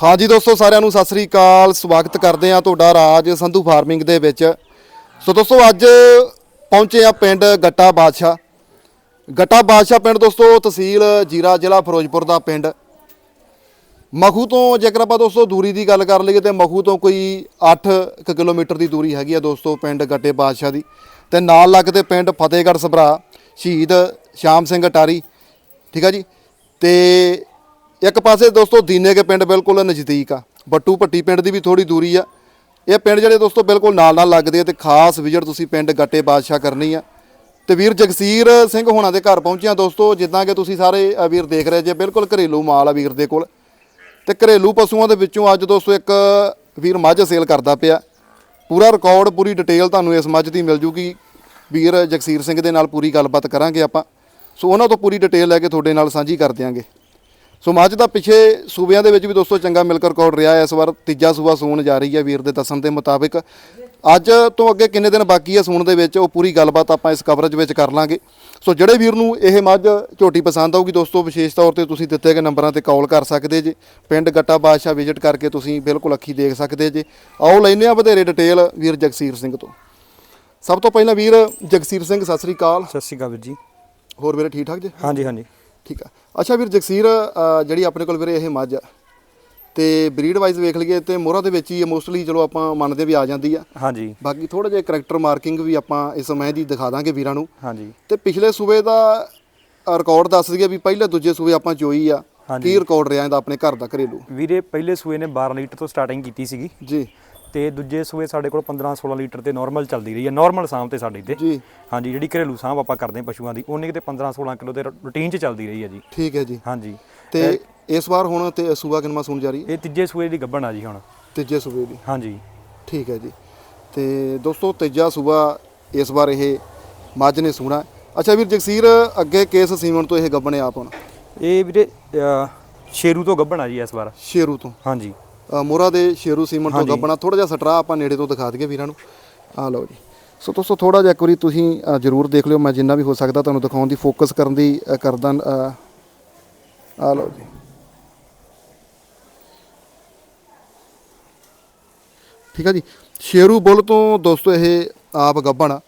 ਹਾਂਜੀ ਦੋਸਤੋ, ਸਾਰਿਆਂ ਨੂੰ ਸਤਿ ਸ੍ਰੀ ਅਕਾਲ। ਸਵਾਗਤ ਕਰਦੇ ਆ ਤੁਹਾਡਾ ਰਾਜ ਸੰਧੂ ਫਾਰਮਿੰਗ ਦੇ ਵਿੱਚ। ਸੋ ਦੋਸਤੋ, ਅੱਜ ਪਹੁੰਚੇ ਆ ਪਿੰਡ ਗੱਟਾ ਬਾਦਸ਼ਾਹ। ਗੱਟਾ ਬਾਦਸ਼ਾਹ ਪਿੰਡ ਦੋਸਤੋ, ਤਹਿਸੀਲ ਜੀਰਾ ਜ਼ਿਲ੍ਹਾ ਫਿਰੋਜ਼ਪੁਰ ਦਾ ਪਿੰਡ। ਮਖੂ ਤੋਂ ਜੇਕਰ ਆਪਾਂ ਦੋਸਤੋ ਦੂਰੀ ਦੀ ਗੱਲ ਕਰ ਲਈਏ, ਤੇ ਮਖੂ ਤੋਂ ਕੋਈ 8 ਕਿਲੋਮੀਟਰ ਦੀ ਦੂਰੀ ਹੈਗੀ ਆ ਦੋਸਤੋ ਪਿੰਡ ਗੱਟੇ ਬਾਦਸ਼ਾਹ ਦੀ। ਤੇ ਨਾਲ ਲੱਗਦੇ ਪਿੰਡ ਫਤਿਹਗੜ੍ਹ ਸਭਰਾ ਸ਼ਹੀਦ ਸ਼ਾਮ ਸਿੰਘ ਅਟਾਰੀ। ਠੀਕ ਆ ਜੀ? ਤੇ ਇੱਕ ਪਾਸੇ ਦੋਸਤੋ ਦੀਨੇ ਕੇ ਪਿੰਡ ਬਿਲਕੁਲ ਨਜ਼ਦੀਕ ਆ, ਬੱਟੂ ਭੱਟੀ ਪਿੰਡ ਦੀ ਵੀ ਥੋੜੀ ਦੂਰੀ ਆ। ਇਹ ਪਿੰਡ ਜਿਹੜੇ ਦੋਸਤੋ ਬਿਲਕੁਲ ਨਾਲ ਨਾਲ ਲੱਗਦੇ ਆ ਤੇ ਖਾਸ ਵਿਜ਼ਿਟ ਤੁਸੀਂ ਪਿੰਡ ਗੱਟੇ ਬਾਦਸ਼ਾਹ ਕਰਨੀ ਆ। ਤੇ ਵੀਰ ਜਗਸੀਰ ਸਿੰਘ ਹੋਣਾ ਦੇ ਘਰ ਪਹੁੰਚਿਆ ਦੋਸਤੋ, ਜਿੱਦਾਂ ਕਿ ਤੁਸੀਂ ਸਾਰੇ ਵੀਰ ਦੇਖ ਰਹੇ ਜੇ, ਬਿਲਕੁਲ ਘਰੇਲੂ ਮਾਲ ਆ ਵੀਰ ਦੇ ਕੋਲ। ਤੇ ਘਰੇਲੂ ਪਸ਼ੂਆਂ ਦੇ ਵਿੱਚੋਂ ਅੱਜ ਦੋਸਤੋ ਇੱਕ ਵੀਰ ਮੱਝ ਸੇਲ ਕਰਦਾ ਪਿਆ। ਪੂਰਾ ਰਿਕਾਰਡ ਪੂਰੀ ਡਿਟੇਲ ਤੁਹਾਨੂੰ ਇਸ ਮੱਝ ਦੀ ਮਿਲ ਜੂਗੀ। ਵੀਰ ਜਗਸੀਰ ਸਿੰਘ ਦੇ ਨਾਲ ਪੂਰੀ ਗੱਲਬਾਤ ਕਰਾਂਗੇ ਆਪਾਂ। ਸੋ ਉਹਨਾਂ ਤੋਂ ਪੂਰੀ ਡਿਟੇਲ ਲੈ ਕੇ ਤੁਹਾਡੇ ਨਾਲ ਸਾਂਝੀ ਕਰ ਦਿਆਂਗੇ। ਸੋ ਮੱਝ ਦਾ ਪਿਛੇ ਸੂਬਿਆਂ ਦੇ ਵਿੱਚ ਵੀ ਦੋਸਤੋ ਚੰਗਾ ਮਿਲਕ ਰਿਕਾਰਡ ਰਿਹਾ ਹੈ ਇਸ ਵਾਰ ਤੀਜਾ ਸੂਬਾ ਸੂਣ ਜਾ ਰਹੀ ਹੈ ਵੀਰ ਦੇ ਦੱਸਣ ਦੇ ਮੁਤਾਬਿਕ। ਅੱਜ ਤੋਂ ਅੱਗੇ ਕਿੰਨੇ ਦਿਨ ਬਾਕੀ ਹੈ ਸੂਣ ਦੇ ਵਿੱਚ ਉਹ ਪੂਰੀ ਗੱਲਬਾਤ ਆਪਾਂ ਇਸ ਕਵਰੇਜ ਵਿੱਚ ਕਰ ਲਾਂਗੇ। ਸੋ ਜਿਹੜੇ ਵੀਰ ਨੂੰ ਇਹ ਮੱਝ ਝੋਟੀ ਪਸੰਦ ਆਊਗੀ ਦੋਸਤੋ ਵਿਸ਼ੇਸ਼ ਤੌਰ ਤੇ ਤੁਸੀਂ ਦਿੱਤੇ ਗਏ ਨੰਬਰਾਂ ਤੇ ਕਾਲ ਕਰ ਸਕਦੇ ਜੇ। ਪਿੰਡ ਗੱਟਾ ਬਾਦਸ਼ਾਹ ਵਿਜ਼ਿਟ ਕਰਕੇ ਤੁਸੀਂ ਬਿਲਕੁਲ ਅੱਖੀ ਦੇਖ ਸਕਦੇ ਜੇ। ਆਓ ਲੈਨੇ ਆ ਵਧੇਰੇ ਡਿਟੇਲ ਵੀਰ ਜਗਸੀਰ ਸਿੰਘ ਤੋਂ। ਸਭ ਤੋਂ ਪਹਿਲਾਂ ਵੀਰ ਜਗਸੀਰ ਸਿੰਘ ਸਤਿ ਸ੍ਰੀ ਅਕਾਲ। ਸਤਿ ਸ਼੍ਰੀ ਅਕਾਲ ਵੀਰ ਜੀ। ਹੋਰ ਵੀਰੇ ਠੀਕ ਠਾਕ ਜੇ? ਹਾਂਜੀ ਹਾਂਜੀ। ਠੀਕ ਆ। ਅੱਛਾ ਵੀਰ ਜਗਸੀਰ ਜਿਹੜੀ ਆਪਣੇ ਕੋਲ ਵੀਰੇ ਇਹ ਮੱਝ ਆ ਤੇ ਬਰੀਡ ਵਾਈਜ਼ ਵੇਖ ਲਈਏ ਤੇ ਮੋਹਰਾ ਦੇ ਵਿੱਚ ਹੀ ਮੋਸਟਲੀ ਚਲੋ ਆਪਾਂ ਮੰਨਦੇ ਵੀ ਆ ਜਾਂਦੀ ਆ। ਹਾਂਜੀ। ਬਾਕੀ ਥੋੜਾ ਜਿਹਾ ਕਰੈਕਟਰ ਮਾਰਕਿੰਗ ਵੀ ਆਪਾਂ ਇਸ ਮੱਝ ਦੀ ਦਿਖਾ ਦਾਂਗੇ ਵੀਰਾਂ ਨੂੰ। ਹਾਂਜੀ। ਤੇ ਪਿਛਲੇ ਸੂਬੇ ਦਾ ਰਿਕਾਰਡ ਦੱਸ ਦਈਏ ਵੀ ਪਹਿਲੇ ਦੂਜੇ ਸੂਬੇ ਆਪਾਂ ਚੋਈ ਆ। ਕੀ ਰਿਕਾਰਡ ਰਿਹਾ ਇਹਦਾ ਆਪਣੇ ਘਰ ਦਾ ਘਰੇਲੂ? ਵੀਰੇ ਪਹਿਲੇ ਸੂਏ ਨੇ 12 ਲੀਟਰ ਤੋਂ ਸਟਾਰਟਿੰਗ ਕੀਤੀ ਸੀਗੀ। ਜੀ। ਤੇ ਦੂਜੇ ਸੂਏ ਸਾਡੇ ਕੋਲ 15 16 ਲੀਟਰ ਤੇ ਨਾਰਮਲ ਚੱਲਦੀ ਰਹੀ ਹੈ ਨਾਰਮਲ ਸਾਂਭ ਤੇ ਸਾਡੀ ਤੇ। ਜੀ। ਹਾਂਜੀ ਜਿਹੜੀ ਘਰੇਲੂ ਸਾਂਭ ਆਪਾਂ ਕਰਦੇ ਹਾਂ ਪਸ਼ੂਆਂ ਦੀ ਉਹਨੇ ਕਿਤੇ 15 16 ਕਿਲੋ ਤੇ ਰੂਟੀਨ 'ਚ ਚੱਲਦੀ ਰਹੀ ਹੈ ਜੀ। ਠੀਕ ਹੈ ਜੀ। ਹਾਂਜੀ। ਤੇ ਇਸ ਵਾਰ ਹੁਣ ਤੇ ਸੂਬਾ ਕਿੰਨਾ ਸੁਣ ਜਾ ਰਹੀ ਹੈ? ਇਹ ਤੀਜੇ ਸੂਏ ਦੀ ਗੱਭਣ ਆ ਜੀ ਹੁਣ। ਤੀਜੇ ਸੂਬੇ ਦੀ। ਹਾਂਜੀ। ਠੀਕ ਹੈ ਜੀ। ਤੇ ਦੋਸਤੋ ਤੀਜਾ ਸੂਬਾ ਇਸ ਵਾਰ ਇਹ ਮੱਝ ਨੇ ਸੂਣਾ। ਅੱਛਾ ਵੀਰ ਜਗਸੀਰ ਅੱਗੇ ਕੇਸ ਸੀਮਨ ਤੋਂ ਇਹ ਗੱਬਣੇ ਆਪ ਹੁਣ? ਇਹ ਵੀਰੇ ਸ਼ੇਰੂ ਤੋਂ ਗੱਭਣ ਆ ਜੀ ਇਸ ਵਾਰ। ਸ਼ੇਰੂ ਤੋਂ। ਹਾਂਜੀ। ਮੋਰਾ ਦੇ ਸ਼ੇਰੂ ਸੀਮਨ ਤੋਂ। ਗੱਬਣਾ ਥੋੜਾ ਜਿਹਾ ਸਟਰਾ ਆਪਾਂ ਨੇੜੇ ਤੋਂ ਦਿਖਾ ਦਈਏ ਵੀਰਾਂ ਨੂੰ। ਆ ਲਓ ਜੀ। ਸੋ ਦੋਸਤੋ ਥੋੜਾ ਜਿਹਾ ਇੱਕ ਵਾਰੀ ਤੁਸੀਂ ਜ਼ਰੂਰ ਦੇਖ ਲਿਓ ਮੈਂ ਜਿੰਨਾ ਵੀ ਹੋ ਸਕਦਾ ਤੁਹਾਨੂੰ ਦਿਖਾਉਣ ਦੀ ਫੋਕਸ ਕਰਨ ਦੀ ਕਰਦਾ ਆ ਲਓ ਜੀ। ਠੀਕ ਆ ਜੀ। ਸ਼ੇਰੂ ਬੁੱਲ ਤੋਂ ਦੋਸਤੋ ਇਹ ਆਪ ਗੱਬਣ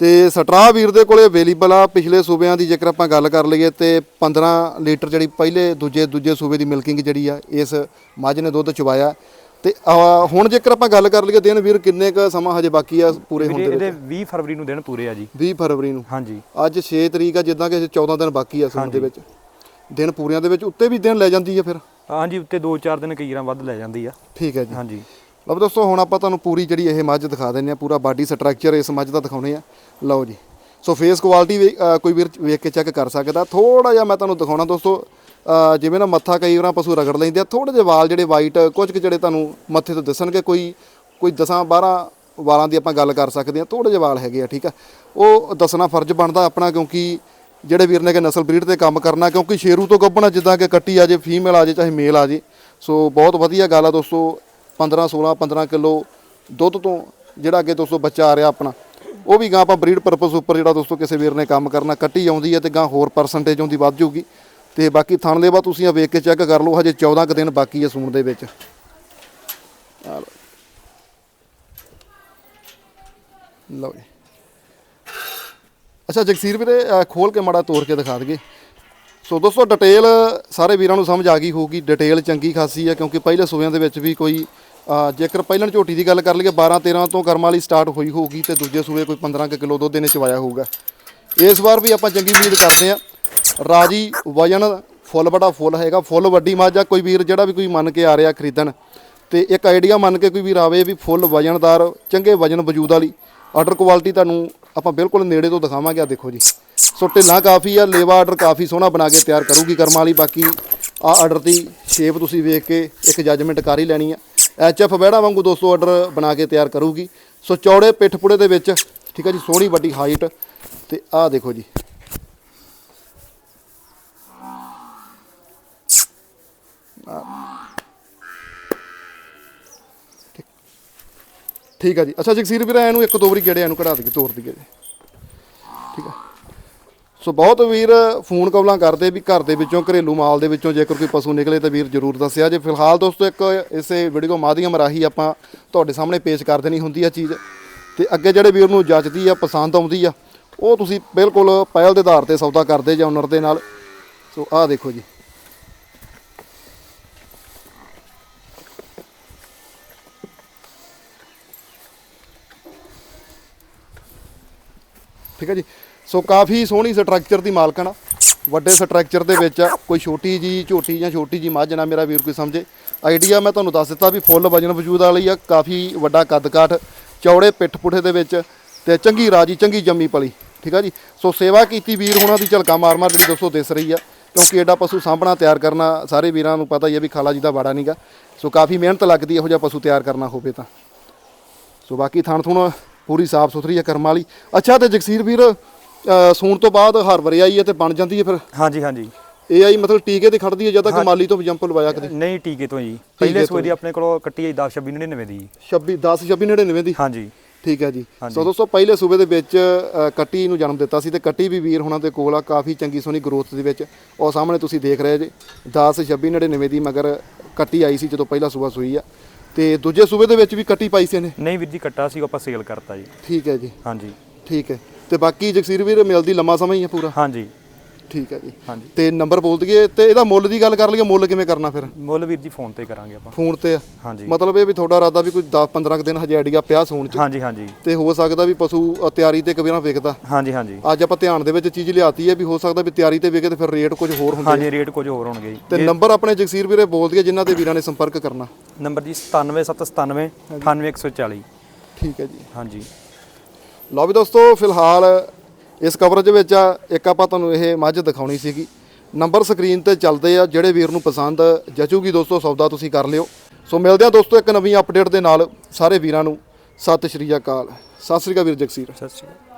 ਤੇ ਸਟਰਾ ਵੀਰ ਦੇ ਕੋਲੇ ਅਵੇਲੇਬਲ ਆ ਪਿਛਲੇ ਸੂਬਿਆਂ ਦੀ ਜੇਕਰ ਆਪਾਂ ਗੱਲ ਕਰ ਲਈਏ ਤੇ 15 ਲੀਟਰ ਜਿਹੜੀ ਪਹਿਲੇ ਦੂਜੇ ਦੂਜੇ ਸੂਬੇ ਦੀ ਮਿਲਕਿੰਗ ਜਿਹੜੀ ਆ ਇਸ ਮੱਝ ਨੇ ਦੁੱਧ ਚਵਾਇਆ। ਤੇ ਹੁਣ ਜੇਕਰ ਆਪਾਂ ਗੱਲ ਕਰ ਲਈਏ ਦਿਨ ਵੀਰ ਕਿੰਨੇ ਕ ਸਮਾਂ ਹਜੇ ਬਾਕੀ ਆ ਪੂਰੇ ਹੋਣ ਦੇ ਇਹਦੇ ਵਿੱਚ 20 ਫਰਵਰੀ ਨੂੰ ਦਿਨ ਪੂਰੇ ਆ ਜੀ। 20 ਫਰਵਰੀ ਨੂੰ। ਹਾਂਜੀ। ਅੱਜ 6 ਤਰੀਕ ਆ ਜਿੱਦਾਂ ਕਿ ਹਜੇ 14 ਦਿਨ ਬਾਕੀ ਆ ਸੂਣ ਦੇ ਵਿੱਚ। ਦਿਨ ਪੂਰਿਆਂ ਦੇ ਵਿੱਚ ਉੱਤੇ ਵੀ ਦਿਨ ਲੈ ਜਾਂਦੀ ਆ ਫਿਰ? ਹਾਂਜੀ ਉੱਤੇ 2-4 ਦਿਨ ਕਈ ਵਾਰਾਂ ਵੱਧ ਲੈ ਜਾਂਦੀ ਆ। ਠੀਕ ਹੈ ਜੀ। ਹਾਂਜੀ। ਲਓ ਦੋਸਤੋ, ਹੁਣ ਆਪਾਂ ਤੁਹਾਨੂੰ ਪੂਰੀ ਜਿਹੜੀ ਇਹ ਮੱਝ ਦਿਖਾ ਦਿੰਨੇ ਆ ਪੂਰਾ ਬਾਡੀ ਸਟਰਕਚਰ ਇਸ ਮੱਝ ਦਾ ਦਿਖਾਉਣੇ ਆ। ਲਓ ਜੀ। ਸੋ ਫੇਸ ਕੁਆਲਿਟੀ ਕੋਈ ਵੀਰ ਵੇਖ ਕੇ ਚੈੱਕ ਕਰ ਸਕਦਾ। ਥੋੜਾ ਜਿਹਾ ਮੈਂ ਤੁਹਾਨੂੰ ਦਿਖਾਉਣਾ ਦੋਸਤੋ ਜਿਵੇਂ ਨਾ ਮੱਥਾ ਕਈ ਵਾਰ ਪਸ਼ੂ ਰਗੜ ਲੈਂਦੇ ਆ ਥੋੜੇ ਜਿਹੇ ਵਾਲ ਜਿਹੜੇ ਵਾਈਟ ਕੁਝ ਕੁ ਜਿਹੜੇ ਤੁਹਾਨੂੰ ਮੱਥੇ ਤੋਂ ਦਿਸਣਗੇ, ਕੋਈ ਕੋਈ 10 12 ਵਾਲਾਂ ਦੀ ਆਪਾਂ ਗੱਲ ਕਰ ਸਕਦੇ ਆ ਥੋੜੇ ਜਿਹੇ ਵਾਲ ਹੈਗੇ ਆ, ਠੀਕ ਆ। ਉਹ ਦੱਸਣਾ ਫਰਜ਼ ਬਣਦਾ ਆਪਣਾ, ਕਿਉਂਕਿ ਜਿਹੜੇ ਵੀਰ ਨੇ ਕਿ ਨਸਲ ਬਰੀਡ ਤੇ ਕੰਮ ਕਰਨਾ, ਕਿਉਂਕਿ ਸ਼ੇਰੂ ਤੋਂ ਗੱਭਣਾ ਜਿੱਦਾਂ ਕਿ ਕੱਟੀ ਆ ਜੇ ਫੀਮੇਲ ਆ ਜੇ, ਚਾਹੇ ਮੇਲ ਆ ਜੇ। ਸੋ ਬਹੁਤ ਵਧੀਆ ਗੱਲ ਆ ਦੋਸਤੋ 15 16 15 ਕਿਲੋ ਦੁੱਧ ਤੋਂ ਜਿਹੜਾ ਅੱਗੇ ਦੋਸਤੋ ਬੱਚਾ ਆ ਰਿਹਾ ਆਪਣਾ, ਉਹ ਵੀ ਗਾਂ ਆਪਾਂ ਬਰੀਡ ਪਰਪਸ ਉੱਪਰ ਜਿਹੜਾ ਦੋਸਤੋ ਕਿਸੇ ਵੀਰ ਨੇ ਕੰਮ ਕਰਨਾ, ਕੱਟੀ ਆਉਂਦੀ ਹੈ ਤੇ ਗਾਂ ਹੋਰ ਪਰਸੈਂਟੇਜ ਆਉਂਦੀ ਵੱਧ ਜੂਗੀ। ਤੇ ਬਾਕੀ ਥਣ ਦੇ ਬਾਅਦ ਤੁਸੀਂ ਆ ਵੇਖ ਕੇ ਚੈੱਕ ਕਰ ਲਓ, ਹਜੇ 14 ਕੁ ਦਿਨ ਬਾਕੀ ਹੈ ਸੂਣ ਦੇ ਵਿੱਚ। ਲਓ ਜੀ। ਅੱਛਾ ਜਗਸੀਰ ਵੀਰੇ, ਅਹ ਖੋਲ ਕੇ ਮਾੜਾ ਤੋੜ ਕੇ ਦਿਖਾ ਦਈਏ। ਸੋ ਦੋਸਤੋ ਡਿਟੇਲ ਸਾਰੇ ਵੀਰਾਂ ਨੂੰ ਸਮਝ ਆ ਗਈ ਹੋਊਗੀ। ਡਿਟੇਲ ਚੰਗੀ ਖਾਸੀ ਹੈ ਕਿਉਂਕਿ ਪਹਿਲੇ ਸੂਬਿਆਂ ਦੇ ਵਿੱਚ ਵੀ ਕੋਈ ਜੇਕਰ ਪਹਿਲਾਂ ਝੋਟੀ ਦੀ ਗੱਲ ਕਰ ਲਈਏ 12 13 ਤੋਂ ਕਰਮਾਂ ਵਾਲੀ ਸਟਾਰਟ ਹੋਈ ਹੋਊਗੀ ਤੇ ਦੂਜੇ ਸੂਬੇ ਕੋਈ 15 ਕੁ ਕਿਲੋ ਦੁੱਧ ਇਹਨੇ ਚਵਾਇਆ ਹੋਊਗਾ। ਇਸ ਵਾਰ ਵੀ ਆਪਾਂ ਚੰਗੀ ਉਮੀਦ ਕਰਦੇ ਆ ਰਾਜੀ ਵਜਨ ਫੁੱਲ ਬੜਾ ਫੁੱਲ ਹੈਗਾ, ਫੁੱਲ ਵੱਡੀ ਮੱਝ ਆ। ਕੋਈ ਵੀਰ ਜਿਹੜਾ ਵੀ ਕੋਈ ਮੰਨ ਕੇ ਆ ਰਿਹਾ ਖਰੀਦਣ, ਤੇ ਇੱਕ ਆਈਡੀਆ ਮੰਨ ਕੇ ਕੋਈ ਵੀਰ ਆਵੇ ਵੀ ਫੁੱਲ ਵਜਨਦਾਰ, ਚੰਗੇ ਵਜਨ ਵਜੂਦ ਵਾਲੀ ਆਰਡਰ ਕੁਆਲਿਟੀ ਤੁਹਾਨੂੰ ਆਪਾਂ ਬਿਲਕੁਲ ਨੇੜੇ ਤੋਂ ਦਿਖਾਵਾਂਗੇ ਆ ਦੇਖੋ ਜੀ। ਸੋ ਢਿੱਲਾਂ ਕਾਫੀ ਆ, ਲੇਵਾ ਆਰਡਰ ਕਾਫੀ ਸੋਹਣਾ ਬਣਾ ਕੇ ਤਿਆਰ ਕਰੂਗੀ ਕਰਮਾਂ ਵਾਲੀ। ਬਾਕੀ ਆ ਆਰਡਰ ਦੀ ਸ਼ੇਪ ਤੁਸੀਂ ਵੇਖ ਕੇ ਇੱਕ ਜੱਜਮੈਂਟ ਕਰ ਹੀ ਲੈਣੀ ਆ। ਐਚ ਐਫ ਬਹਿੜਾ ਵਾਂਗੂ ਦੋਸਤੋ ਆਰਡਰ ਬਣਾ ਕੇ ਤਿਆਰ ਕਰੂਗੀ। ਸੋ ਚੌੜੇ ਪਿੱਠ ਪੁੜੇ ਦੇ ਵਿੱਚ, ਠੀਕ ਆ ਜੀ, ਸੋਹਣੀ ਵੱਡੀ ਹਾਈਟ ਤੇ ਆਹ ਦੇਖੋ ਜੀ। ਠੀਕ ਆ ਜੀ। ਅੱਛਾ, ਜਗਸੀਰ ਵੀਰਾ, ਇਹਨੂੰ ਇੱਕ ਦੋ ਵਾਰੀ ਗੇੜੇ ਇਹਨੂੰ ਕਢਾ ਦਈਏ ਤੋੜ ਦਈਏ ਜੀ। ਠੀਕ ਆ। ਸੋ ਬਹੁਤ ਵੀਰ ਫੋਨ ਕਾਲਾਂ ਕਰਦੇ ਵੀ ਘਰ ਦੇ ਵਿੱਚੋਂ, ਘਰੇਲੂ ਮਾਲ ਦੇ ਵਿੱਚੋਂ ਜੇਕਰ ਕੋਈ ਪਸ਼ੂ ਨਿਕਲੇ ਤਾਂ ਵੀਰ ਜਰੂਰ ਦੱਸਿਆ ਜੇ। ਫਿਲਹਾਲ ਦੋਸਤੋ, ਇੱਕ ਇਸੇ ਵੀਡੀਓ ਮਾਧਿਅਮ ਰਾਹੀਂ ਆਪਾਂ ਤੁਹਾਡੇ ਸਾਹਮਣੇ ਪੇਸ਼ ਕਰ ਦੇਣੀ ਹੁੰਦੀ ਆ ਚੀਜ਼। ਤੇ ਅੱਗੇ ਜਿਹੜੇ ਵੀਰ ਨੂੰ ਜੱਜਦੀ ਆ, ਪਸੰਦ ਆਉਂਦੀ ਆ, ਉਹ ਤੁਸੀਂ ਬਿਲਕੁਲ ਪਹਿਲ ਦੇ ਆਧਾਰ ਤੇ ਸੌਦਾ ਕਰਦੇ ਜਾਂ ਓਨਰ ਦੇ ਨਾਲ। ਸੋ ਆਹ ਦੇਖੋ ਜੀ। ਠੀਕ ਹੈ ਜੀ? ਸੋ ਕਾਫੀ ਸੋਹਣੀ ਸਟਰਕਚਰ ਦੀ ਮਾਲਕਣ ਆ ਵੱਡੇ ਸਟਰਕਚਰ ਦੇ ਵਿੱਚ ਆ ਕੋਈ ਛੋਟੀ ਜੀ, ਝੋਟੀ ਜਾਂ ਛੋਟੀ ਜੀ ਮੱਝ ਨਾ, ਮੇਰਾ ਵੀਰ ਕੋਈ ਸਮਝੇ। ਆਈਡੀਆ ਮੈਂ ਤੁਹਾਨੂੰ ਦੱਸ ਦਿੱਤਾ ਵੀ ਫੁੱਲ ਵਜਨ ਵਜੂਦ ਵਾਲੀ ਆ, ਕਾਫੀ ਵੱਡਾ ਕੱਦ ਕਾਠ ਚੌੜੇ ਪਿੱਠ ਪੁੱਠੇ ਦੇ ਵਿੱਚ ਤੇ ਚੰਗੀ ਰਾਜੀ, ਚੰਗੀ ਜੰਮੀ ਪਲੀ, ਠੀਕ ਆ ਜੀ? ਸੋ ਸੇਵਾ ਕੀਤੀ ਵੀਰ ਹੋਣਾ ਦੀ ਝਲਕਾ ਮਾਰ ਮਾਰ ਜਿਹੜੀ ਦੱਸੋ ਦਿਸ ਰਹੀ ਆ, ਕਿਉਂਕਿ ਐਡਾ ਪਸ਼ੂ ਸਾਂਭਣਾ, ਤਿਆਰ ਕਰਨਾ, ਸਾਰੇ ਵੀਰਾਂ ਨੂੰ ਪਤਾ ਹੀ ਆ ਵੀ ਖਾਲਾ ਜੀ ਦਾ ਬਾੜਾ ਨਹੀਂਗਾ ਸੋ ਕਾਫੀ ਮਿਹਨਤ ਲੱਗਦੀ ਇਹੋ ਜਿਹਾ ਪਸ਼ੂ ਤਿਆਰ ਕਰਨਾ ਹੋਵੇ ਤਾਂ। ਸੋ ਬਾਕੀ ਥਣ ਥੁਣ ਪੂਰੀ ਸਾਫ਼ ਸੁਥਰੀ ਹੈ ਕਰਮ ਵਾਲੀ। ਅੱਛਾ ਤੇ ਜਗਸੀਰ ਵੀਰ ਸੂਣ ਤੋਂ ਬਾਅਦ ਹਰ ਵਰੇ ਆਈ ਹੈ ਤੇ ਬਣ ਜਾਂਦੀ ਹੈ ਫਿਰ? ਹਾਂਜੀ ਹਾਂਜੀ। ਇਹ ਆਈ ਮਤਲਬ ਟੀਕੇ ਤੇ ਖੜਦੀ ਹੈ ਜਦ ਤੱਕ ਮਾਲੀ ਤੋਂ ਜੰਪ ਲਵਾਇਆ ਕਦੇ? ਨਹੀਂ ਟੀਕੇ ਤੋਂ ਜੀ। ਪਹਿਲੇ ਤੋਂ ਸੂਏ ਦੀ ਆਪਣੇ ਕੋਲ ਕੱਟੀ ਆਈ 10 26 99 ਦੀ। ਜੀ 26 10 26 99 ਦੀ? ਹਾਂਜੀ। ਠੀਕ ਹੈ ਜੀ। ਸੋ ਦੋਸਤੋ ਪਹਿਲੇ ਸੂਬੇ ਦੇ ਵਿੱਚ ਕੱਟੀ ਨੂੰ ਜਨਮ ਦਿੱਤਾ ਸੀ ਤੇ ਕੱਟੀ ਵੀ ਵੀਰ ਹੁਣਾਂ ਦੇ ਕੋਲ ਆ ਕਾਫੀ ਚੰਗੀ ਸੋਹਣੀ ਗਰੋਥ ਦੇ ਵਿੱਚ। ਉਹ ਸਾਹਮਣੇ ਤੁਸੀਂ ਦੇਖ ਰਹੇ ਜੇ 10 26 99 ਦੀ ਮਗਰ ਕੱਟੀ ਆਈ ਸੀ ਜਦੋਂ ਪਹਿਲਾ ਸੂਬਾ ਸੂਈ ਆ। ਤੇ ਦੂਜੇ ਸੂਬੇ ਦੇ ਵਿੱਚ ਵੀ ਕੱਟੀ ਪਾਈ ਸੀ ਇਹਨੇ? ਨਹੀਂ ਵੀਰ ਜੀ ਕੱਟਾ ਸੀ ਉਹ ਆਪਾਂ ਸੇਲ ਕਰਤਾ ਜੀ। ਠੀਕ ਹੈ ਜੀ। ਹਾਂਜੀ। ਠੀਕ ਹੈ। ਤੇ ਬਾਕੀ ਜਗਸੀਰ ਵੀਰ ਮਿਲਦੀ ਲੰਮਾ ਸਮਾਂ ਹੀ ਹੈ ਪੂਰਾ? ਹਾਂਜੀ। ਠੀਕ ਹੈ ਜੀ। ਹਾਂਜੀ। ਤੇ ਨੰਬਰ ਬੋਲ ਦਈਏ ਤੇ ਇਹਦਾ ਮੁੱਲ ਦੀ ਗੱਲ ਕਰ ਲਈਏ ਮੁੱਲ ਕਿਵੇਂ ਕਰਨਾ ਫਿਰ? ਮੁੱਲ ਵੀਰ ਜੀ ਫੋਨ ਤੇ ਕਰਾਂਗੇ ਆਪਾਂ। ਫੋਨ ਤੇ ਆ? ਹਾਂਜੀ। ਮਤਲਬ ਇਹ ਵੀ ਤੁਹਾਡਾ ਇਰਾਦਾ ਵੀ ਕੋਈ 10 15 ਦਿਨ ਹਜੇ ਆਈਡੀਆ ਪਿਆ ਸੂਣ ਚ। ਹਾਂਜੀ ਹਾਂਜੀ। ਤੇ ਹੋ ਸਕਦਾ ਵੀ ਪਸ਼ੂ ਅ, ਤਿਆਰੀ ਤੇ ਕਬੀਰਾਂ ਵਿਕਦਾ। ਹਾਂਜੀ ਹਾਂਜੀ। ਅੱਜ ਆਪਾਂ ਧਿਆਨ ਦੇ ਵਿੱਚ ਚੀਜ਼ ਲਿਆਤੀ ਹੈ ਵੀ ਹੋ ਸਕਦਾ ਵੀ ਤਿਆਰੀ ਤੇ ਵਿਕੇ ਤੇ ਫਿਰ ਰੇਟ ਕੁਝ ਹੋਰ ਹੁੰਦੇ ਹਾਂਜੀ ਰੇਟ ਕੁਝ ਹੋਰ ਹੋਣਗੇ ਜੀ। ਤੇ ਨੰਬਰ ਆਪਣੇ ਜਗਸੀਰ ਵੀਰੇ ਬੋਲ ਦਈਏ ਜਿਨ੍ਹਾਂ ਤੇ ਵੀਰਾਂ ਨੇ ਸੰਪਰਕ ਕਰਨਾ। ਨੰਬਰ ਜੀ 97797 98140 ਠੀਕ ਹੈ ਜੀ। ਹਾਂਜੀ। ਲਓ ਵੀ ਦੋਸਤੋ ਫਿਲਹਾਲ ਇਸ ਕਵਰੇਜ ਵਿੱਚ ਇੱਕ ਆਪਾਂ ਤੁਹਾਨੂੰ ਇਹ ਮੱਝ ਦਿਖਾਉਣੀ ਸੀਗੀ। ਨੰਬਰ ਸਕਰੀਨ ਤੇ ਚੱਲਦੇ ਆ, ਜਿਹੜੇ ਵੀਰ ਨੂੰ ਪਸੰਦ ਜਚੂਗੀ ਦੋਸਤੋ, ਸੌਦਾ ਤੁਸੀਂ ਕਰ ਲਿਓ। ਸੋ ਮਿਲਦੇ ਆ ਦੋਸਤੋ ਇੱਕ ਨਵੀਂ ਅਪਡੇਟ ਦੇ ਨਾਲ ਸਾਰੇ ਵੀਰਾਂ ਨੂੰ। ਸਤਿ ਸ਼੍ਰੀ ਅਕਾਲ। ਸਤਿ ਸ਼੍ਰੀ ਅਕਾਲ ਵੀਰ ਜਗਸੀਰ। ਸਤਿ ਸ਼੍ਰੀ ਅਕਾਲ।